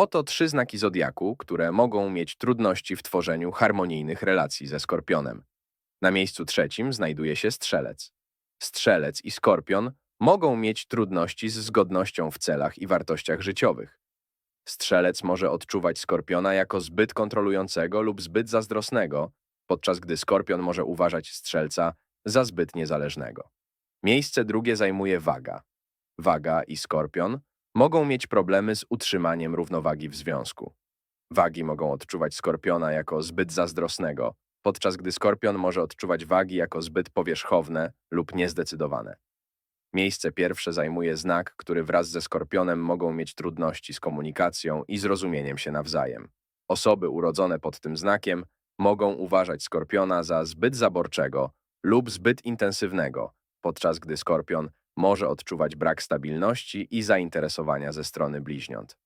Oto trzy znaki zodiaku, które mogą mieć trudności w tworzeniu harmonijnych relacji ze skorpionem. Na miejscu trzecim znajduje się strzelec. Strzelec i skorpion mogą mieć trudności z zgodnością w celach i wartościach życiowych. Strzelec może odczuwać skorpiona jako zbyt kontrolującego lub zbyt zazdrosnego, podczas gdy skorpion może uważać strzelca za zbyt niezależnego. Miejsce drugie zajmuje waga. Waga i skorpion mogą mieć problemy z utrzymaniem równowagi w związku. Wagi mogą odczuwać skorpiona jako zbyt zazdrosnego, podczas gdy skorpion może odczuwać wagi jako zbyt powierzchowne lub niezdecydowane. Miejsce pierwsze zajmuje znak, który wraz ze skorpionem mogą mieć trudności z komunikacją i zrozumieniem się nawzajem. Osoby urodzone pod tym znakiem mogą uważać skorpiona za zbyt zaborczego lub zbyt intensywnego, podczas gdy skorpion może odczuwać brak stabilności i zainteresowania ze strony bliźniąt.